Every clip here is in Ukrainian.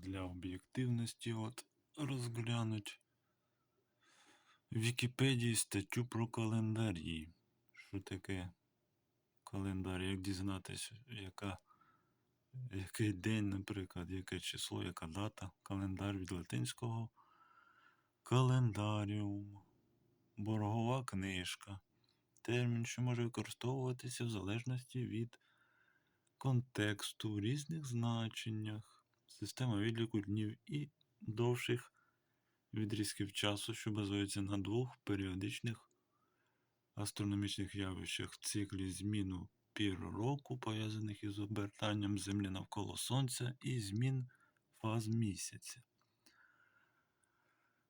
для об'єктивності от розглянуть в Вікіпедії статтю про календарі. Що таке календар? Як дізнатися, яка, який день, наприклад, яке число, яка дата, календар від латинського календаріум, боргова книжка. Термін, що може використовуватися в залежності від контексту в різних значеннях, система відліку днів і довших відрізків часу, що базується на двох періодичних астрономічних явищах циклі зміну пір року, пов'язаних із обертанням Землі навколо Сонця, і змін фаз місяця.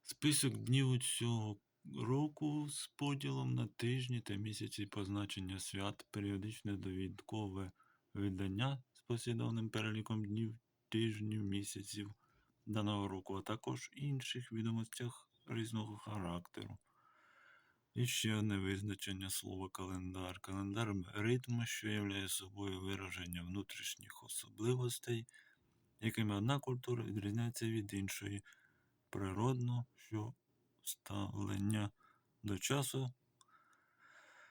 Список днів цього року з поділом на тижні та місяці позначення свят, періодичне довідкове видання з послідовним переліком днів, тижнів, місяців даного року, а також інших відомостях різного характеру. І ще одне визначення слова календар. Календар ритму, що являє собою вираження внутрішніх особливостей, якими одна культура відрізняється від іншої, природно, що ставлення до часу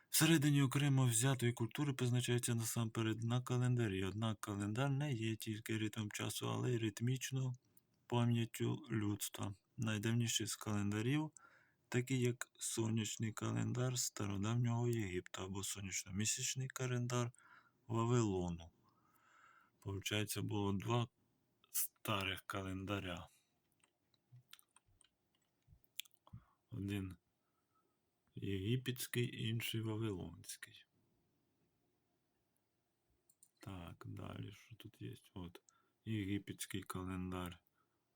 всередині окремо взятої культури позначається насамперед на календарі. Однак календар не є тільки ритмом часу, але й ритмічною пам'яттю людства. Найдавніший з календарів, такий як сонячний календар стародавнього Єгипта або сонячно-місячний календар Вавилону. Получається, було два старих календаря. Один єгипетський, інший вавилонський. Так, далі що тут є? От єгипетський календар.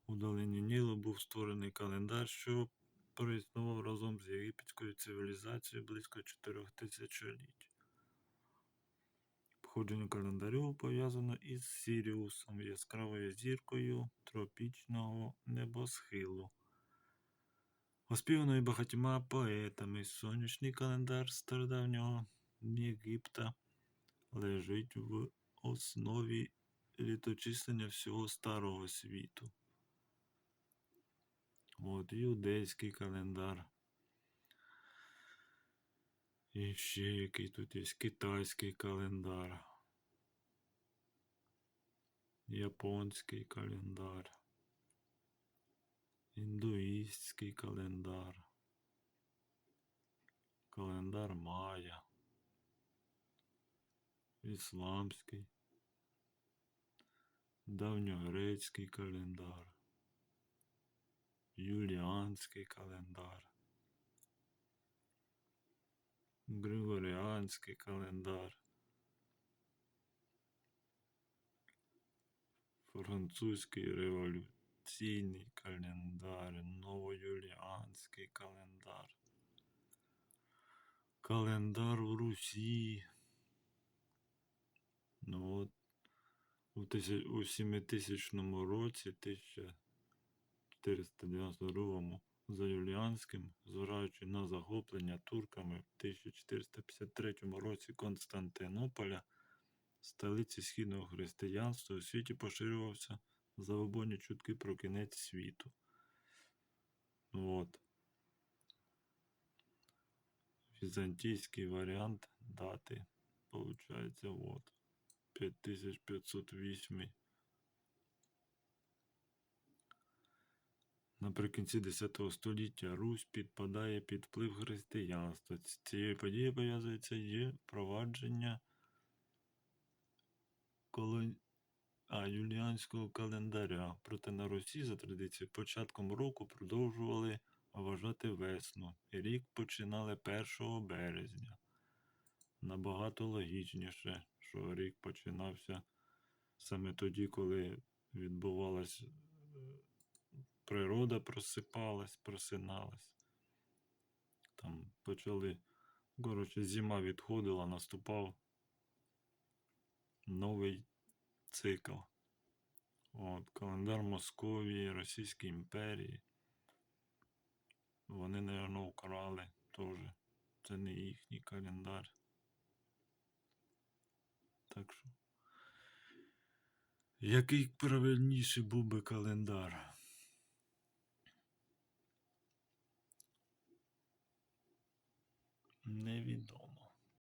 У долині Нілу був створений календар, що проіснував разом з єгипетською цивілізацією близько 4 тисячоліть. Походження календарю пов'язано із Сіріусом, яскравою зіркою тропічного небосхилу. Оспіваної багатьма поетами, сонячний календар стародавнього Єгипта лежить в основі літочислення всього старого світу. От юдейський календар. І ще який тут є китайський календар. Японський календар. Індуїстський календар. Календар Майя. Ісламський. Давньогрецький календар. Юліанський календар. Григоріанський календар. Французький революційний календар, новоюліанський календар. Календар у Русі. Ну от у 7000 році 1492 за Юліанським, зважаючи на захоплення турками в 1453 році Константинополя, столиці східного християнства, у світі поширювався забобонні чутки про кінець світу. От. Візантійський варіант дати, получається, от. 5508. Наприкінці X століття Русь підпадає під вплив християнства. З цією подією пов'язується і впровадження колон... а, юліанського календаря. Проте на Русі за традицією початком року продовжували вважати весну. Рік починали 1 березня. Набагато логічніше, що рік починався саме тоді, коли відбувалась природа просипалась, просиналась. Там почали, коротше, зима відходила, наступав новий цикл. От, Календар Московії, Російської імперії. Вони, напевно, украли теж. Це не їхній календар. Так що. Який правильніший був би календар? Невідомо.